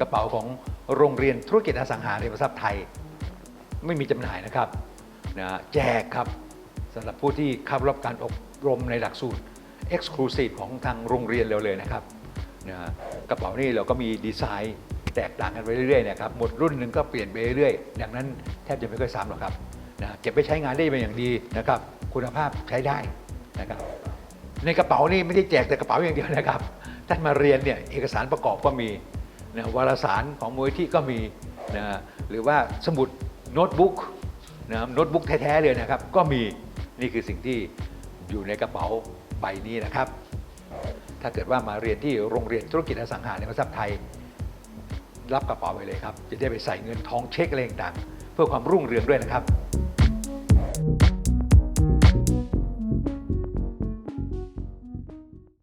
กระเป๋าของโรงเรียนธุรกิจอสังหาริมทรัพย์ไทย ไม่มีจำหน่ายนะครับนะแจกครับสำหรับผู้ที่เข้ารับการอบรมในหลักสูตร Exclusive ของทางโรงเรียนเราเลยนะครับนะกระเป๋านี่เราก็มีดีไซน์แตกต่างกันไปเรื่อยๆนะครับหมดรุ่นหนึ่งก็เปลี่ยนไปเรื่อยๆดังนั้นแทบจะไม่เคยซ้ำหรอกครับนะเก็บไปใช้งานได้เป็นอย่างดีนะครับ คุณภาพใช้ได้นะครับในกระเป๋านี่ไม่ได้แจกแต่กระเป๋าอย่างเดียวนะครับท่านมาเรียนเนี่ยเอกสารประกอบก็มี นะวารสารของมูลที่ก็มีนะหรือว่าสมุดโน้ตบุ๊กนะโน้ตบุ๊กแท้ๆเลยนะครับ ก็มีนี่คือสิ่งที่อยู่ในกระเป๋าใบนี้นะครับ ถ้าเกิดว่ามาเรียนที่โรงเรียนธุรกิจอสังหาริมทรัพย์ไทย รับกระเป๋าไปเลยครับ จะได้ไปใส่เงินทองเช็คอะไรต่างๆเพื่อความรุ่งเรืองด้วยนะครับ